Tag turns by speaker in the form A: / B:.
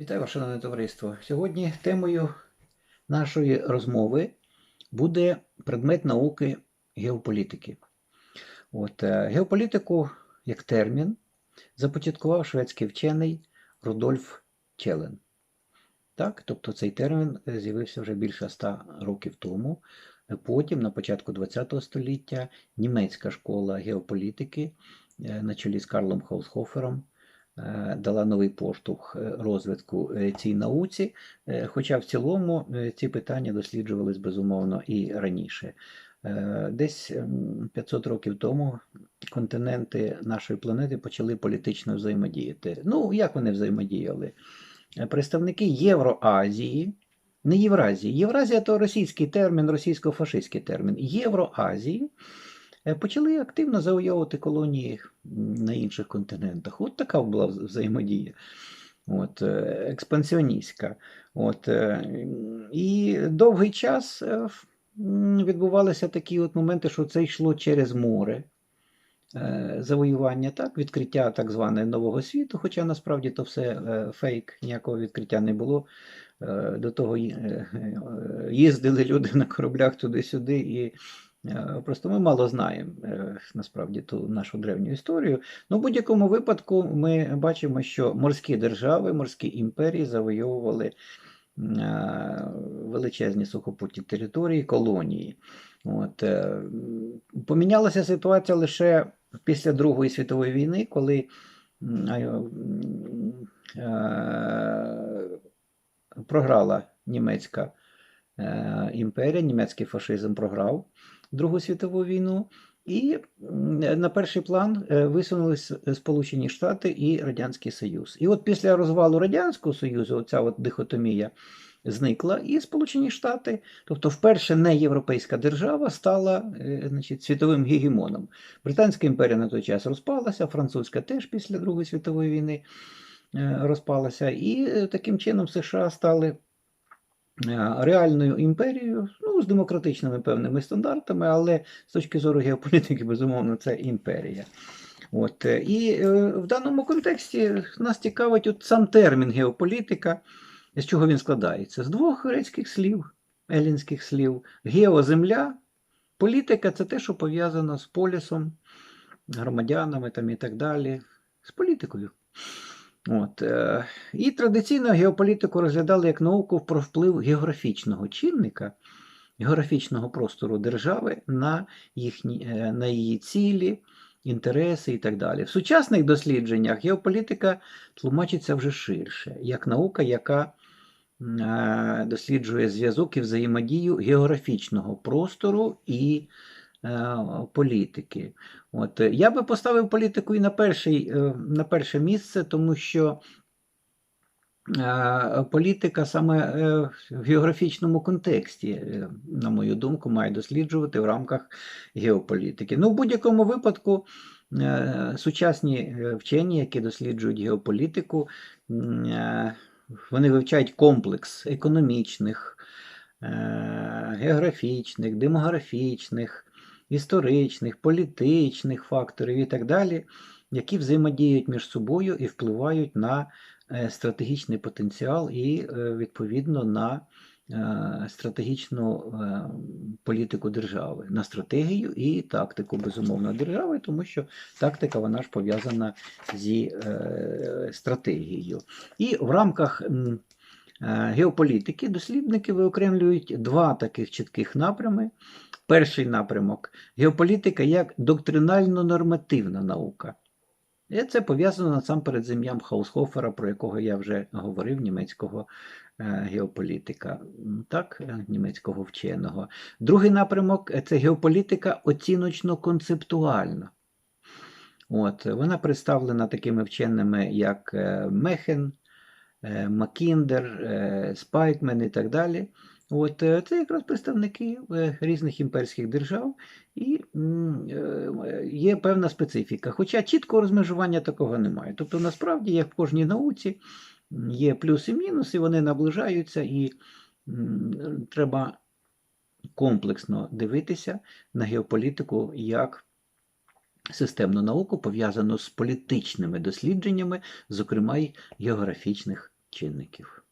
A: Вітаю, шановне товариство. Сьогодні темою нашої розмови буде предмет науки геополітики. От, е, геополітику як термін започаткував шведський вчений Рудольф Челен. Так, тобто цей термін з'явився вже більше ста років тому. Потім, на початку ХХ століття, німецька школа геополітики е, на чолі з Карлом Хаусхофером дала новий поштовх е, розвитку е, цій науці. Е, Хоча в цілому е, ці питання досліджувались безумовно і раніше. Е, Десь ем, 500 років тому континенти нашої планети почали політично взаємодіяти. Ну, як вони взаємодіяли? Е, Представники Євроазії, не Євразії. Євразія то російський термін, російсько-фашистський термін. Євроазії е, почали активно завойовувати колонії на інших континентах. От така була взаємодія. От, е, експансіоністська. От, е, і довгий час е, відбувалися такі от моменти, що це йшло через море. е, Завоювання, так, відкриття так званого нового світу, хоча насправді то все е, фейк, ніякого відкриття не було. Е, До того е, е, їздили люди на кораблях туди-сюди, і е, просто ми мало знаємо е, насправді ту нашу древню історію. Ну, в будь-якому випадку ми бачимо, що морські держави, морські імперії завойовували е, величезні сухопутні території, колонії. От, е, помінялася ситуація лише після Другої світової війни, коли е, програла німецька е, імперія, німецький фашизм програв Другу світову війну. І на перший план е, висунулись Сполучені Штати і Радянський Союз. І от після розвалу Радянського Союзу, оця от дихотомія зникла, і Сполучені Штати, тобто вперше не європейська держава, стала е, значить, світовим гегемоном. Британська імперія на той час розпалася, французька теж після Другої світової війни е, розпалася. І е, таким чином США стали е, реальною імперією, ну, з демократичними певними стандартами, але з точки зору геополітики, безумовно, це імперія. От. е, І е, в даному контексті нас цікавить от сам термін геополітика, з чого він складається? З двох грецьких слів, елінських слів. Гео земля, політика це те, що пов'язано з полісом, громадянами там, і так далі, з політикою. От, е, і традиційно геополітику розглядали як науку про вплив географічного чинника, географічного простору держави на, їхні, е, на її цілі, інтереси і так далі. В сучасних дослідженнях геополітика тлумачиться вже ширше, як наука, яка е, досліджує зв'язок і взаємодію географічного простору і політики. От, е, я би поставив політику і на, перший, е, на перше місце, тому що е, політика саме е, в географічному контексті, е, на мою думку, має досліджувати в рамках геополітики. Ну, в будь-якому випадку. е, Сучасні е, вчені, які досліджують геополітику, е, вони вивчають комплекс економічних, е, географічних, демографічних, історичних, політичних факторів і так далі, які взаємодіють між собою і впливають на е, стратегічний потенціал і, е, відповідно, на е, стратегічну політику держави, на стратегію і тактику, безумовно, держави, тому що тактика вона ж пов'язана зі стратегією. І в рамках геополітики дослідники виокремлюють два таких чітких напрями. Перший напрямок геополітика як доктринально-нормативна наука. І це пов'язано насамперед з ім'ям Хаусхофера, про якого я вже говорив, німецького е, геополітика, так, е, німецького вченого. Другий напрямок це геополітика оціночно-концептуальна. От, вона представлена такими вченими, як е, Мехен, Макіндер, Спайкмен і так далі. От, е, це якраз представники е, різних імперських держав, і е, є певна специфіка. Хоча чіткого розмежування такого немає. Тобто, насправді, як в кожній науці, є плюс і мінус, і вони наближаються, і треба комплексно дивитися на геополітику як системну науку, пов'язану з політичними дослідженнями, зокрема й географічних чинників.